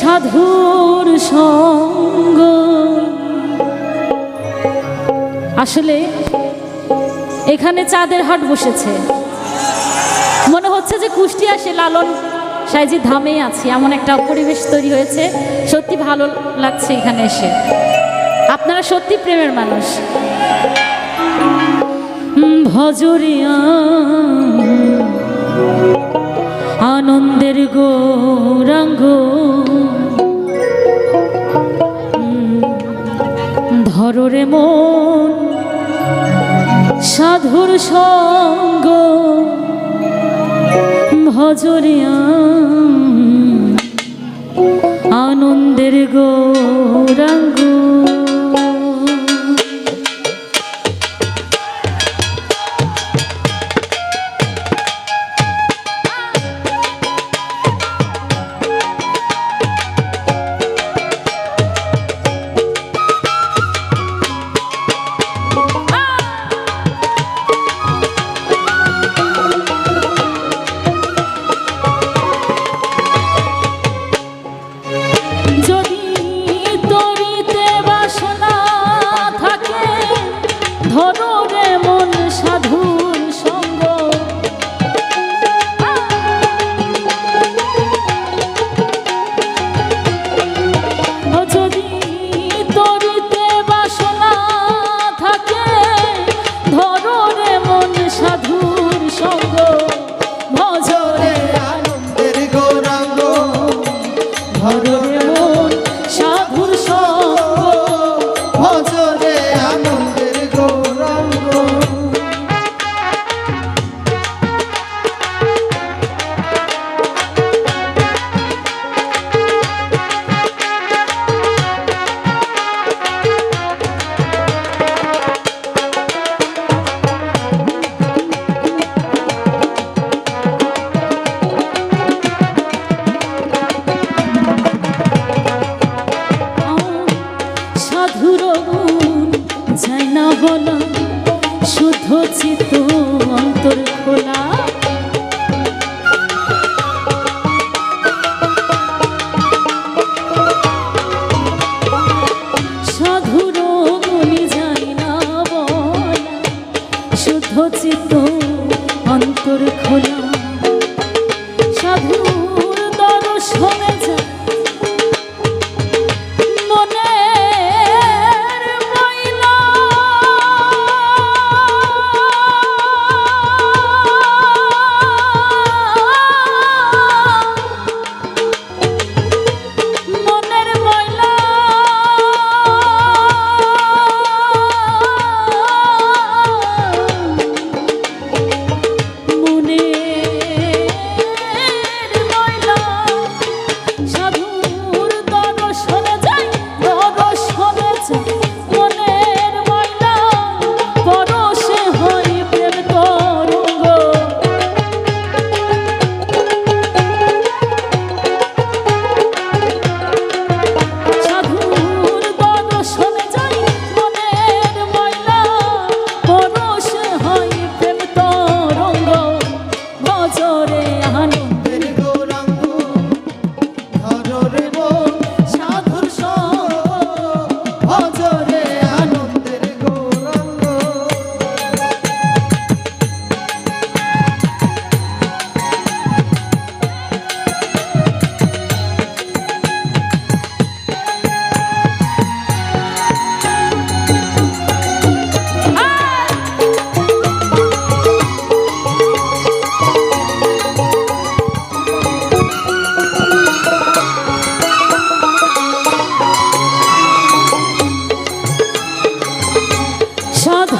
সাধুর সঙ্গ। আসলে এখানে চাঁদের হাট বসেছে। মনে হচ্ছে যে কুষ্টিয়া সে লালন সাইজি ধামে আছি, এমন একটা পরিবেশ তৈরি হয়েছে। সত্যি ভালো লাগছে এখানে এসে। আপনারা সত্যি প্রেমের মানুষ। ভজরিয়া আনন্দের গৌরাঙ্গ। ধররে মন সাধুর সঙ্গ ভজরিয়া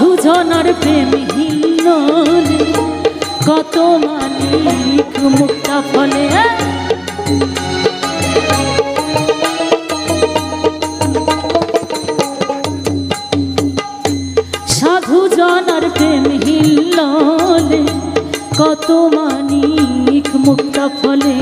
সাধু জনার প্রেমহীন কত মালিক মুক্তা ফলে। সাধু জনার প্রেমহীন কত মানিক মুক্তা ফলে।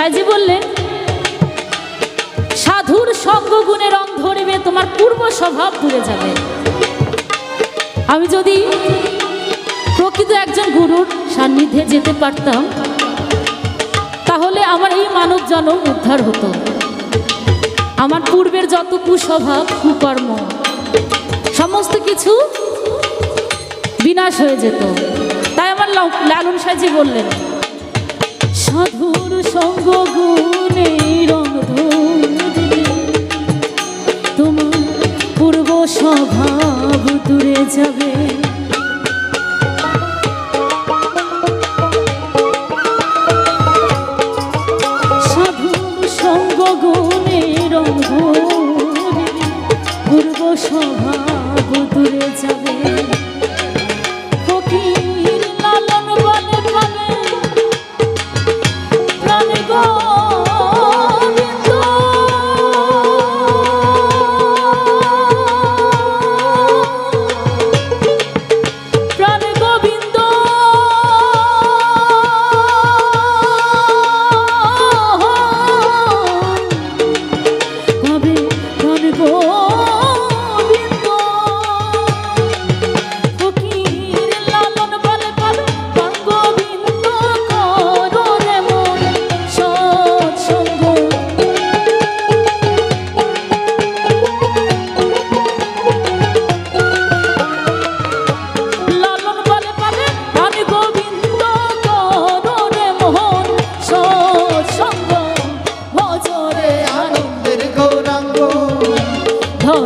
সাজি বললেন, সাধুর সঙ্গ গুণের রং ধরিবে তোমার পূর্ব স্বভাব ভুলে যাবে। আমি যদি প্রকৃত একজন গুরুর সান্নিধ্যে যেতে পারতাম, তাহলে আমার এই মানব জনম উদ্ধার হতো। আমার পূর্বের যত কুস্বভাব, কুকর্ম, সমস্ত কিছু বিনাশ হয়ে যেত। তাই আমার লালন সাজি বললেন, সাধুর সঙ্গ গুণে রন্ধনি তোমার পূর্ব স্বভাব দূরে যাবে।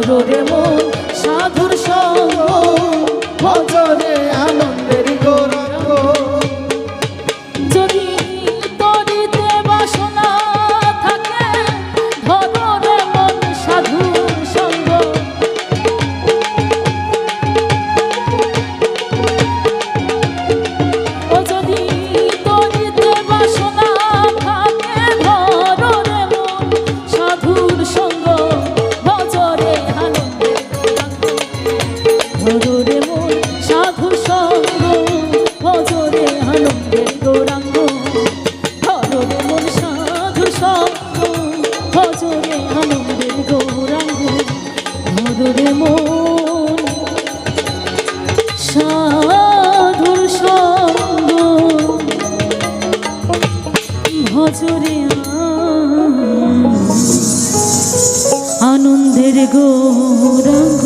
রে সাধুর মন সাধুর সঙ্গ ভজরে আনন্দের গৌরাঙ্গ।